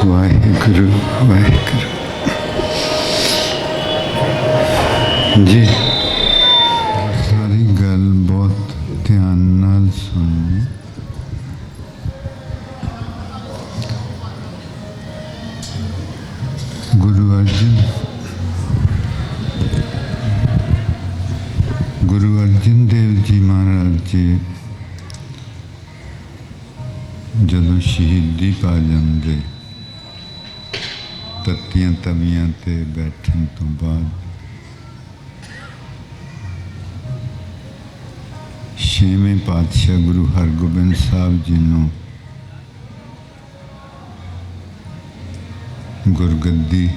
ਵਾਹਿਗੁਰੂ ਵਾਹਿਗੁਰੂ ਜੀ ਸਾਰੀ ਗੱਲ ਬਹੁਤ ਧਿਆਨ ਨਾਲ ਸੁਣਨੀ ਗੁਰੂ ਅਰਜਨ ਗੁਰੂ ਅਰਜਨ ਦੇਵ ਜੀ ਮਹਾਰਾਜ ਜੀ ਜਦੋਂ ਸ਼ਹੀਦੀ ਪਾ ਜਾਂਦੇ ਤੱਤੀਆਂ ਤਵੀਆਂ ਤੇ ਬੈਠਣ ਤੋਂ ਬਾਅਦ ਛੇਵੇਂ ਪਾਤਸ਼ਾਹ ਗੁਰੂ ਹਰਗੋਬਿੰਦ ਸਾਹਿਬ ਜੀ ਨੂੰ ਗੁਰਗੱਦੀ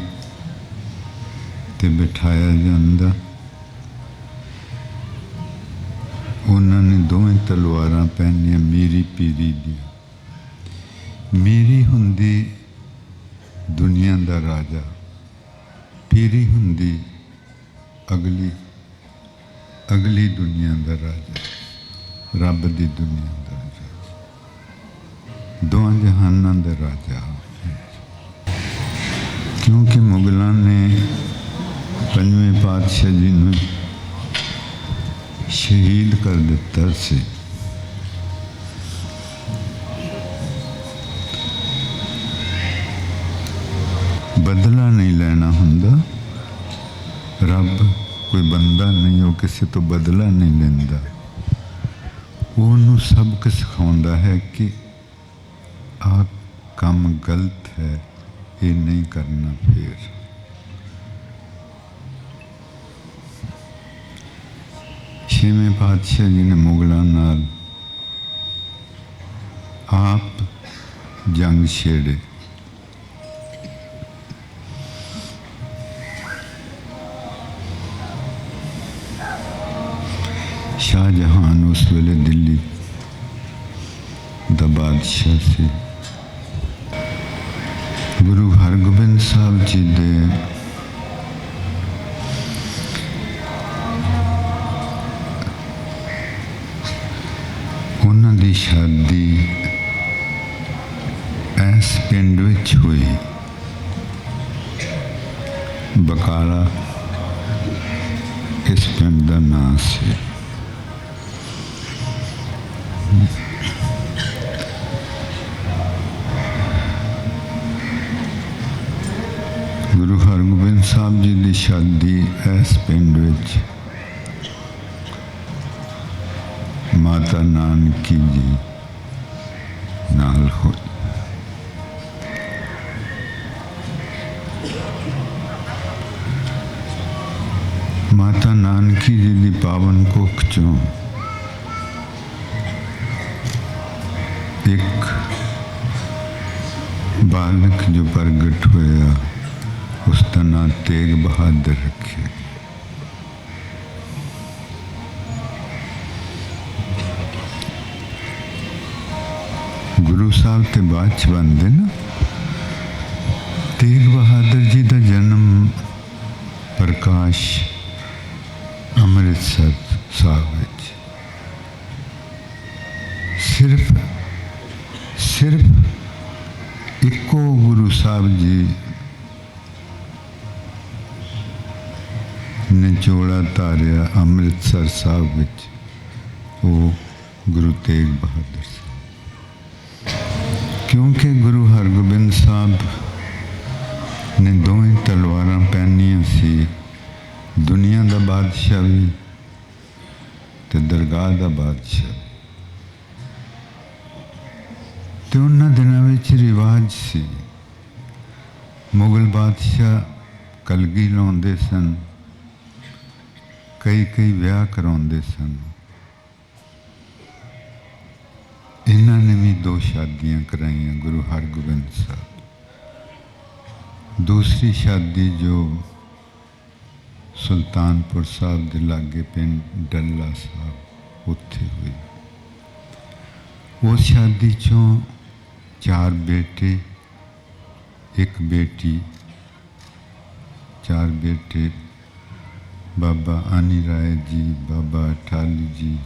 ਤੇ ਬਿਠਾਇਆ ਜਾਂਦਾ ਉਹਨਾਂ ਨੇ ਦੋਵੇਂ ਤਲਵਾਰਾਂ ਪਹਿਨੀਆਂ ਮੇਰੀ ਪੀਰੀ ਦੀ ਮੇਰੀ ਹੁੰਦੀ ਦੁਨੀਆ ਦਾ ਰਾਜਾ। ਪੀਰੀ ਹੁੰਦੀ ਅਗਲੀ ਅਗਲੀ ਦੁਨੀਆ ਦਾ ਰਾਜਾ। ਰੱਬ ਦੀ ਦੁਨੀਆ ਦਾ ਰਾਜਾ। ਦੋਹਾਂ ਜਹਾਨਾਂ ਦਾ ਰਾਜਾ। ਕਿਉਂਕਿ ਮੁਗਲਾਂ ਨੇ ਪੰਜਵੇਂ ਪਾਤਸ਼ਾਹ ਜੀ ਨੂੰ ਸ਼ਹੀਦ ਕਰ ਦਿੱਤਾ ਸੀ। ਬਦਲਾ ਨਹੀਂ ਲੈਣਾ ਹੁੰਦਾ। ਰੱਬ ਕੋਈ ਬੰਦਾ ਨਹੀਂ, ਉਹ ਕਿਸੇ ਤੋਂ ਬਦਲਾ ਨਹੀਂ ਲੈਂਦਾ। ਉਹਨੂੰ ਸਬਕ ਸਿਖਾਉਂਦਾ ਹੈ ਕਿ ਆ ਕੰਮ ਗਲਤ ਹੈ, ਇਹ ਨਹੀਂ ਕਰਨਾ ਫੇਰ। ਛੇਵੇਂ ਪਾਤਸ਼ਾਹ ਜੀ ਨੇ ਮੁਗਲਾਂ ਨਾਲ ਆਪ ਜੰਗ ਛੇੜੇ। ਸ਼ਾਦੀ ਇਸ ਪਿੰਡ ਵਿੱਚ ਹੋਈ। ਬਕਾਲਾ ਇਸ ਪਿੰਡ ਦਾ ਨਾਂ ਸੀ। ਗੁਰੂ ਹਰਗੋਬਿੰਦ ਸਾਹਿਬ ਜੀ ਦੀ ਸ਼ਾਦੀ ਇਸ ਪਿੰਡ ਵਿੱਚ ਮਾਤਾ ਨਾਨਕੀ ਜੀ ਨਾਲ ਹੋਈ ਮਾਤਾ ਨਾਨਕੀ ਜੀ ਦੀ ਪਾਵਨ ਕੁੱਖ ਚੋਂ ਇੱਕ ਬਾਲਕ ਜੋ ਪ੍ਰਗਟ ਹੋਇਆ ਉਸ ਦਾ ਨਾਂ ਤੇਗ ਬਹਾਦਰ ਗੁਰੂ ਸਾਹਿਬ ਤੇ ਬਾਅਦ ਚ ਬਣਦੇ ਨਾ। ਤੇਗ ਬਹਾਦਰ ਜੀ ਦਾ ਜਨਮ ਪ੍ਰਕਾਸ਼ ਅੰਮ੍ਰਿਤਸਰ ਸਾਹਿਬ ਵਿੱਚ। ਸਿਰਫ ਸਿਰਫ ਇੱਕੋ ਗੁਰੂ ਸਾਹਿਬ ਜੀ ਨੇ ਚੋਲਾ ਧਾਰਿਆ ਅੰਮ੍ਰਿਤਸਰ ਸਾਹਿਬ ਵਿੱਚ, ਉਹ ਗੁਰੂ ਤੇਗ ਬਹਾਦਰ ਸਾਹਿਬ ਕਿਉਂਕਿ ਗੁਰੂ ਹਰਗੋਬਿੰਦ ਸਾਹਿਬ ਨੇ ਦੋਵੇਂ ਤਲਵਾਰਾਂ ਪਹਿਨੀਆਂ ਸੀ। ਦੁਨੀਆ ਦਾ ਬਾਦਸ਼ਾਹ ਵੀ ਤੇ ਦਰਗਾਹ ਦਾ ਬਾਦਸ਼ਾਹ। ਤੇ ਉਹਨਾਂ ਦਿਨਾਂ ਵਿੱਚ ਰਿਵਾਜ ਸੀ। ਮੁਗਲ ਬਾਦਸ਼ਾਹ ਕਲਗੀ ਲਾਉਂਦੇ ਸਨ। ਕਈ ਕਈ ਵਿਆਹ ਕਰਾਉਂਦੇ ਸਨ। ਦੋ ਸ਼ਾਦੀਆਂ ਕਰਾਈਆਂ ਗੁਰੂ ਹਰਗੋਬਿੰਦ ਸਾਹਿਬ। ਦੂਸਰੀ ਸ਼ਾਦੀ ਜੋ ਸੁਲਤਾਨਪੁਰ ਸਾਹਿਬ ਦੇ ਲਾਗੇ ਪਿੰਡ ਡੱਲਾ ਸਾਹਿਬ ਉੱਥੇ ਹੋਈ। ਉਸ ਸ਼ਾਦੀ ਚੋਂ ਚਾਰ ਬੇਟੇ, ਇੱਕ ਬੇਟੀ, ਚਾਰ ਬੇਟੇ, ਬਾਬਾ ਆਨੀ ਰਾਏ ਜੀ, ਬਾਬਾ ਅਠਾਲੀ ਜੀ,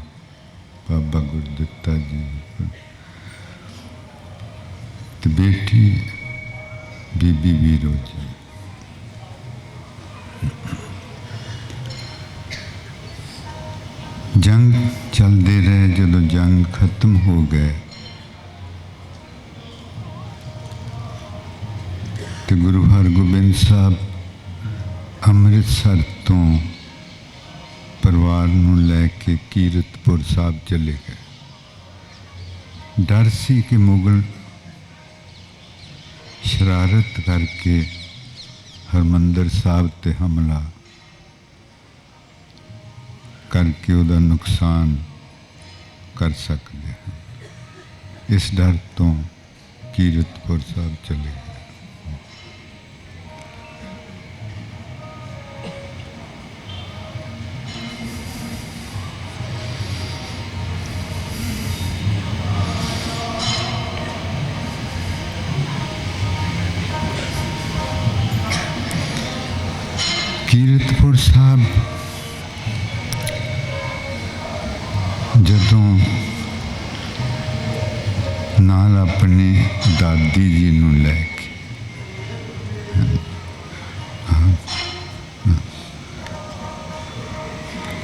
ਬਾਬਾ ਗੁਰਦਿੱਤਾ ਜੀ ਤੇ ਬੇਟੀ ਬੀਬੀ ਵੀਰੋ ਜੀ ਜੰਗ ਚੱਲਦੇ ਰਹੇ ਜਦੋਂ ਜੰਗ ਖਤਮ ਹੋ ਗਏ ਤੇ ਗੁਰੂ ਹਰਗੋਬਿੰਦ ਸਾਹਿਬ ਅੰਮ੍ਰਿਤਸਰ ਤੋਂ ਪਰਿਵਾਰ ਨੂੰ ਲੈ ਕੇ ਕੀਰਤਪੁਰ ਸਾਹਿਬ ਚਲੇ ਗਏ ਡਰ ਸੀ ਕਿ ਮੁਗਲ ਸ਼ਰਾਰਤ ਕਰਕੇ ਹਰਮੰਦਰ ਸਾਹਿਬ ਤੇ ਹਮਲਾ ਕਰਕੇ ਉਹਦਾ ਨੁਕਸਾਨ ਕਰ ਸਕਦੇ ਹਨ ਇਸ ਡਰ ਤੋਂ ਕੀਰਤਪੁਰ ਸਾਹਿਬ ਚਲੇ ਆਪਣੇ ਦਾਦੀ ਜੀ ਨੂੰ ਲੈ ਕੇ।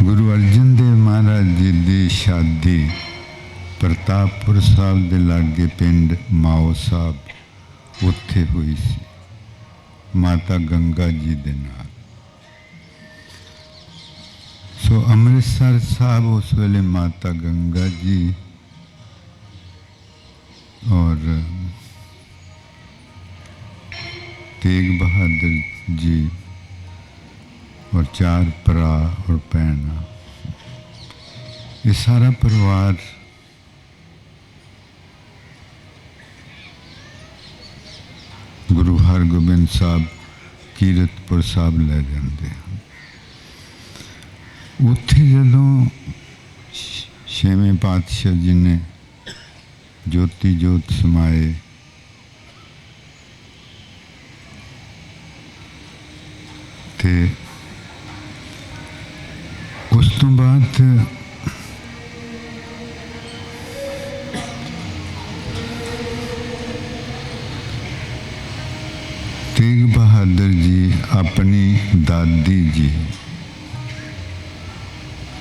ਗੁਰੂ ਅਰਜਨ ਦੇਵ ਮਹਾਰਾਜ ਜੀ ਦੀ ਸ਼ਾਦੀ ਪ੍ਰਤਾਪਪੁਰ ਸਾਹਿਬ ਦੇ ਲਾਗੇ ਪਿੰਡ ਮਾਓ ਸਾਹਿਬ ਉੱਥੇ ਹੋਈ ਸੀ। ਮਾਤਾ ਗੰਗਾ ਜੀ ਦੇ ਨਾਲ। ਸੋ ਅੰਮ੍ਰਿਤਸਰ ਸਾਹਿਬ ਉਸ ਵੇਲੇ ਮਾਤਾ ਗੰਗਾ ਜੀ ਔਰ ਤੇਗ ਬਹਾਦਰ ਜੀ ਔਰ ਚਾਰ ਭਰਾ ਔਰ ਭੈਣਾਂ। ਇਹ ਸਾਰਾ ਪਰਿਵਾਰ ਗੁਰੂ ਹਰਗੋਬਿੰਦ ਸਾਹਿਬ, ਕੀਰਤਪੁਰ ਸਾਹਿਬ ਲੈ ਜਾਂਦੇ ਹਨ। ਉੱਥੇ ਜਦੋਂ ਛੇਵੇਂ ਪਾਤਸ਼ਾਹ ਜੀ ਨੇ ਜੋਤੀ ਜੋਤ ਸਮਾਏ। ਤੇ ਉਸ ਤੋਂ ਬਾਅਦ ਤੇਗ ਬਹਾਦਰ ਜੀ ਆਪਣੀ ਦਾਦੀ ਜੀ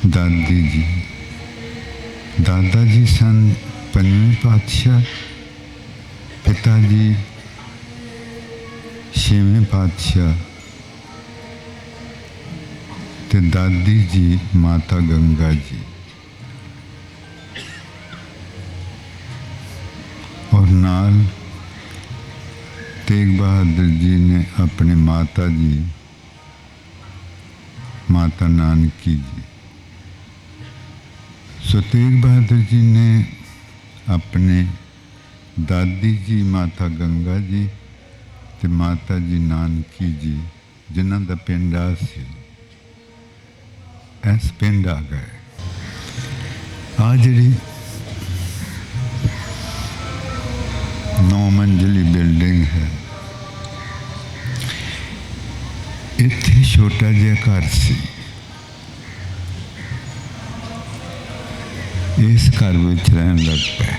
ਦਾਦੀ ਜੀ, ਦਾਦਾ ਜੀ ਸਨ। ਪੰਜਵੇਂ ਪਾਤਸ਼ਾਹ ਪਿਤਾ ਜੀ ਛੇਵੇਂ ਪਾਤਸ਼ਾਹ ਤੇ ਦਾਦੀ ਜੀ ਮਾਤਾ ਗੰਗਾ ਜੀ ਔਰ ਨਾਲ ਤੇਗ ਬਹਾਦਰ ਜੀ ਨੇ ਆਪਣੇ ਮਾਤਾ ਜੀ ਮਾਤਾ ਨਾਨਕੀ ਜੀ ਸੋ ਤੇਗ ਬਹਾਦਰ ਜੀ ਨੇ ਆਪਣੇ ਦਾਦੀ ਜੀ, ਮਾਤਾ ਗੰਗਾ ਜੀ ਤੇ ਮਾਤਾ ਜੀ ਨਾਨਕੀ ਜੀ, ਜਿਨ੍ਹਾਂ ਦਾ ਪਿੰਡ ਆ ਸੀ, ਇਸ ਪਿੰਡ ਆ ਗਏ। ਆ ਜਿਹੜੀ ਨੌ ਮੰਜ਼ਲੀ ਬਿਲਡਿੰਗ ਹੈ, ਇੱਥੇ ਛੋਟਾ ਜਿਹਾ ਘਰ ਸੀ। ਇਸ ਘਰ ਵਿੱਚ ਰਹਿਣ ਲੱਗ ਪਏ।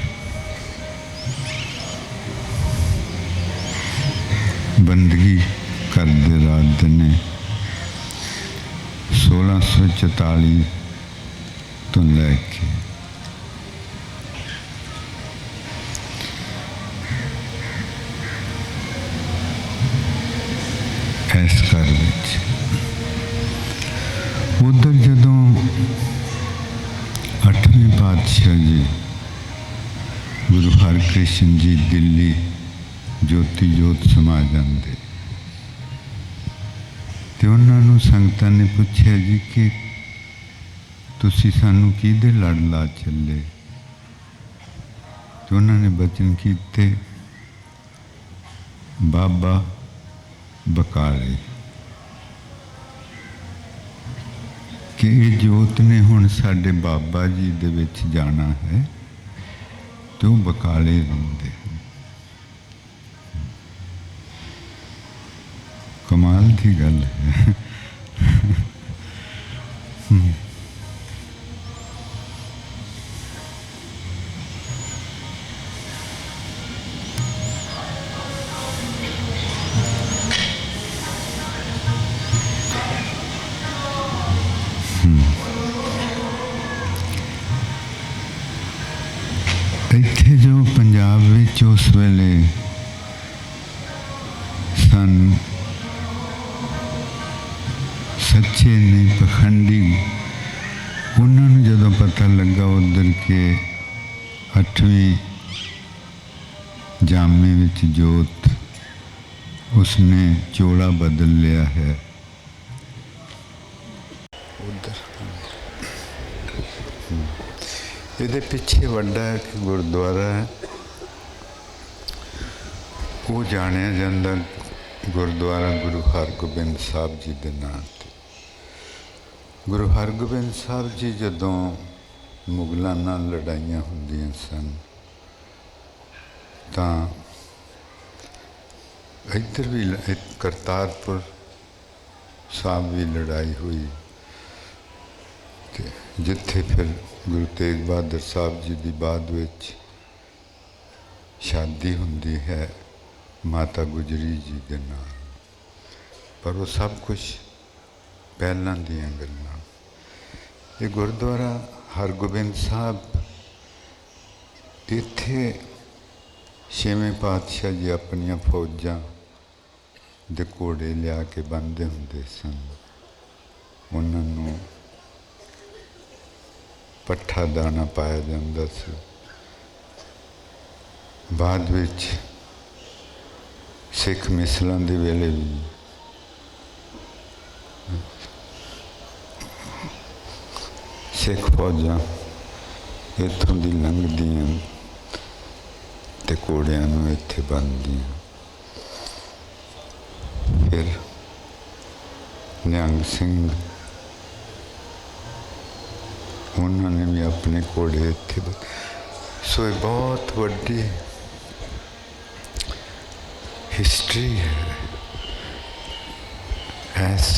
ਬੰਦਗੀ ਕਰਦੇ ਰਾਤ ਦਿਨੇ 1644 ਤੋਂ ਲੈ ਕੇ ਪਾਤਸ਼ਾਹ ਜੀ, ਗੁਰੂ ਹਰਿਕ੍ਰਿਸ਼ਨ ਜੀ, ਦਿੱਲੀ, ਜੋਤੀ ਜੋਤ ਸਮਾ ਜਾਂਦੇ। ਤੇ ਉਹਨਾਂ ਨੂੰ ਸੰਗਤਾਂ ਨੇ ਪੁੱਛਿਆ ਜੀ ਕਿ ਤੁਸੀਂ ਸਾਨੂੰ ਕਿਹਦੇ ਲੜ ਲਾ ਚੱਲੇ? ਤੇ ਉਹਨਾਂ ਨੇ ਬਚਨ ਕੀਤੇ, ਬਾਬਾ ਬਕਾਲੇ। ਕਿ ਇਹ ਜੋਤ ਨੇ ਹੁਣ ਸਾਡੇ ਬਾਬਾ ਜੀ ਦੇ ਵਿੱਚ ਜਾਣਾ ਹੈ, ਤੇ ਉਹ ਬਕਾਲੇ ਰਹਿੰਦੇ ਹਨ। ਕਮਾਲ ਦੀ ਗੱਲ ਹੈ ਸਾਨੂੰ ਸੱਚੇ ਨੇ ਪਖੰਡੀ। ਉਹਨਾਂ ਨੂੰ ਜਦੋਂ ਪਤਾ ਲੱਗਾ ਉਧਰ ਕੇ ਅੱਠਵੀਂ ਜਾਮੇ ਵਿੱਚ ਜੋਤ, ਉਸਨੇ ਚੋਲਾ ਬਦਲ ਲਿਆ ਹੈ। ਉਧਰ। ਇਹਦੇ ਪਿੱਛੇ ਵੱਡਾ ਇੱਕ ਗੁਰਦੁਆਰਾ ਹੈ। ਉਹ ਜਾਣਿਆ ਜਾਂਦਾ ਗੁਰਦੁਆਰਾ ਗੁਰੂ ਹਰਗੋਬਿੰਦ ਸਾਹਿਬ ਜੀ ਦੇ ਨਾਂ ਤੇ। ਗੁਰੂ ਹਰਗੋਬਿੰਦ ਸਾਹਿਬ ਜੀ ਜਦੋਂ ਮੁਗਲਾਂ ਨਾਲ ਲੜਾਈਆਂ ਹੁੰਦੀਆਂ ਸਨ, ਤਾਂ ਇੱਧਰ ਵੀ ਇੱਕ ਕਰਤਾਰਪੁਰ ਸਾਹਿਬ ਵੀ ਲੜਾਈ ਹੋਈ ਤੇ ਜਿੱਥੇ ਫਿਰ ਗੁਰੂ ਤੇਗ ਬਹਾਦਰ ਸਾਹਿਬ ਜੀ ਦੀ ਬਾਅਦ ਵਿੱਚ ਸ਼ਾਦੀ ਹੁੰਦੀ ਹੈ। ਮਾਤਾ ਗੁਜਰੀ ਜੀ ਦੇ ਨਾਲ। ਪਰ ਉਹ ਸਭ ਕੁਝ ਪਹਿਲਾਂ ਦੀਆਂ ਗੱਲਾਂ। ਇਹ ਗੁਰਦੁਆਰਾ ਹਰਗੋਬਿੰਦ ਸਾਹਿਬ ਇੱਥੇ ਛੇਵੇਂ ਪਾਤਸ਼ਾਹ ਜੀ ਆਪਣੀਆਂ ਫੌਜਾਂ ਦੇ ਘੋੜੇ ਲਿਆ ਕੇ ਬੰਨ੍ਹਦੇ ਹੁੰਦੇ ਸਨ। ਉਹਨਾਂ ਨੂੰ ਪੱਠਾ ਦਾਣਾ ਪਾਇਆ ਜਾਂਦਾ ਸੀ। ਬਾਅਦ ਵਿੱਚ ਸਿੱਖ ਮਿਸਲਾਂ ਦੇ ਵੇਲੇ ਵੀ। ਸਿੱਖ ਫੌਜਾਂ ਇੱਥੋਂ ਦੀ ਲੰਘਦੀਆਂ ਤੇ ਘੋੜਿਆਂ ਨੂੰ ਇੱਥੇ ਬੰਨ੍ਹਦੀਆਂ। ਫਿਰ ਨਿਹੰਗ ਸਿੰਘ ਉਹਨਾਂ ਨੇ ਵੀ ਆਪਣੇ ਘੋੜੇ ਇੱਥੇ ਸੋ ਇਹ ਬਹੁਤ ਵੱਡੀ ਹਿਸਟਰੀ ਹੈ ਐਸ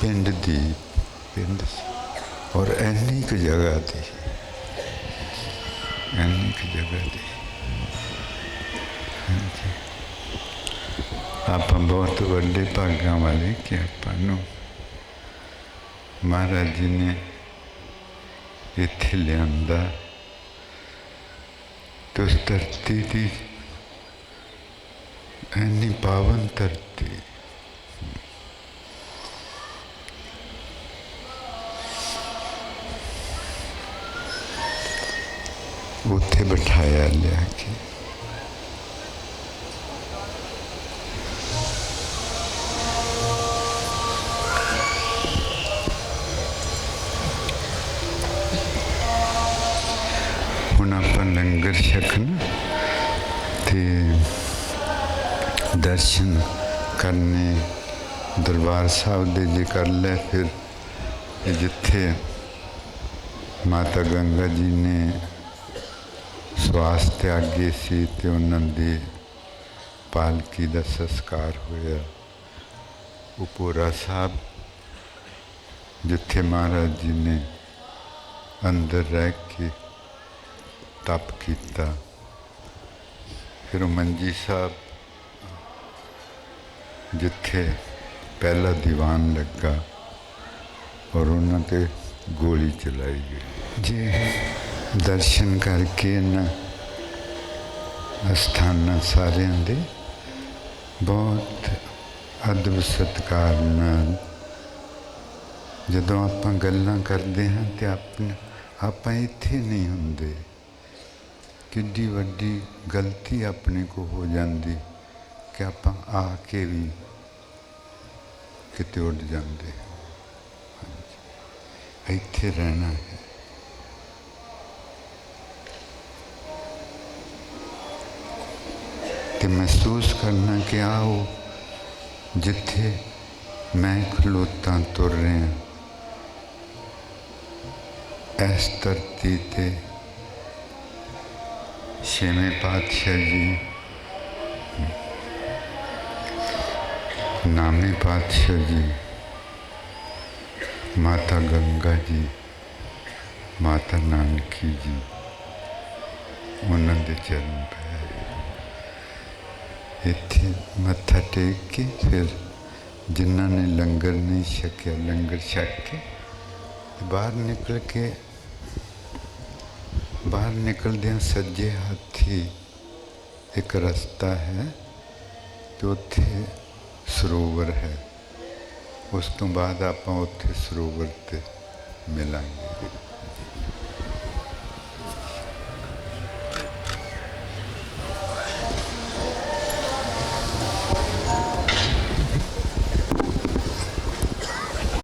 ਪਿੰਡ ਦੀ ਪਿੰਡ ਔਰ ਇੰਨੀ ਕੁ ਜਗ੍ਹਾ ਦੀ ਇੰਨੀ ਕੁ ਜਗ੍ਹਾ ਦੀ ਹਾਂਜੀ। ਆਪਾਂ ਬਹੁਤ ਵੱਡੇ ਭਾਗਾਂ ਵਾਲੇ ਕਿ ਆਪਾਂ ਨੂੰ ਮਹਾਰਾਜ ਜੀ ਨੇ ਇੱਥੇ ਲਿਆਂਦਾ ਤੇ ਉਸ ਪਾਵਨ ਧਰਤੀ। ਉੱਥੇ ਬਿਠਾਇਆ ਲਿਆ ਕੇ। ਹੁਣ ਆਪਾਂ ਲੰਗਰ ਛਕਣਾ ਤੇ ਦਰਸ਼ਨ ਕਰਨੇ ਦਰਬਾਰ ਸਾਹਿਬ ਦੇ ਜੇ ਕਰ ਲੈ ਫਿਰ ਜਿੱਥੇ ਮਾਤਾ ਗੰਗਾ ਜੀ ਨੇ ਸਵਾਸ ਤਿਆਗੇ ਸੀ ਤੇ ਉਹਨਾਂ ਦੀ ਪਾਲਕੀ ਦਾ ਸੰਸਕਾਰ ਹੋਇਆ। ਉਪੋਰਾ ਸਾਹਿਬ, ਜਿੱਥੇ ਮਹਾਰਾਜ ਜੀ ਨੇ ਅੰਦਰ ਰਹਿ ਕੇ ਤਪ ਕੀਤਾ। ਫਿਰ ਉਹ ਮੰਜੀ ਸਾਹਿਬ ਜਿੱਥੇ ਪਹਿਲਾ ਦੀਵਾਨ ਲੱਗਾ ਔਰ ਉਹਨਾਂ ਤੇ ਗੋਲੀ ਚਲਾਈ ਗਈ। ਜੇ, ਦਰਸ਼ਨ ਕਰਕੇ ਇਹਨਾਂ ਅਸਥਾਨਾਂ ਸਾਰਿਆਂ ਦੇ ਬਹੁਤ ਅਦਬ ਸਤਿਕਾਰ ਨਾਲ ਜਦੋਂ ਆਪਾਂ ਗੱਲਾਂ ਕਰਦੇ ਹਾਂ ਤੇ ਆਪਣੇ ਆਪਾਂ ਇੱਥੇ ਨਹੀਂ ਹੁੰਦੇ। ਕਿੱਡੀ ਵੱਡੀ ਗਲਤੀ ਆਪਣੇ ਕੋ ਹੋ ਜਾਂਦੀ। ਕਿ ਆਪਾਂ ਆ ਕੇ ਵੀ ਕਿਤੇ ਉੱਡ ਜਾਂਦੇ ਹਾਂ। ਇੱਥੇ ਰਹਿਣਾ ਹੈ। ਤੇ ਮਹਿਸੂਸ ਕਰਨਾ ਕਿ ਆਓ, ਜਿੱਥੇ ਮੈਂ ਖਲੋਤਾ ਤੁਰ ਰਿਹਾ ਇਸ ਧਰਤੀ ਤੇ ਛੇਵੇਂ ਪਾਤਸ਼ਾਹ ਜੀ ਨਾਮੇ ਪਾਤਸ਼ਾਹ ਜੀ, ਮਾਤਾ ਗੰਗਾ ਜੀ, ਮਾਤਾ ਨਾਨਕੀ ਜੀ, ਉਹਨਾਂ ਦੇ ਚਰਨ ਪਏ ਇੱਥੇ ਮੱਥਾ ਟੇਕ ਕੇ ਫਿਰ ਜਿਨ੍ਹਾਂ ਨੇ ਲੰਗਰ ਨਹੀਂ ਛਕਿਆ, ਲੰਗਰ ਛਕ ਕੇ ਬਾਹਰ ਨਿਕਲ ਕੇ, ਬਾਹਰ ਨਿਕਲਦਿਆਂ ਸੱਜੇ ਹੱਥੀ ਇੱਕ ਰਸਤਾ ਹੈ ਤੇ ਉੱਥੇ ਸਰੋਵਰ ਹੈ। ਉਸ ਤੋਂ ਬਾਅਦ ਆਪਾਂ ਉੱਥੇ ਸਰੋਵਰ ਤੇ ਮਿਲਾਂਗੇ।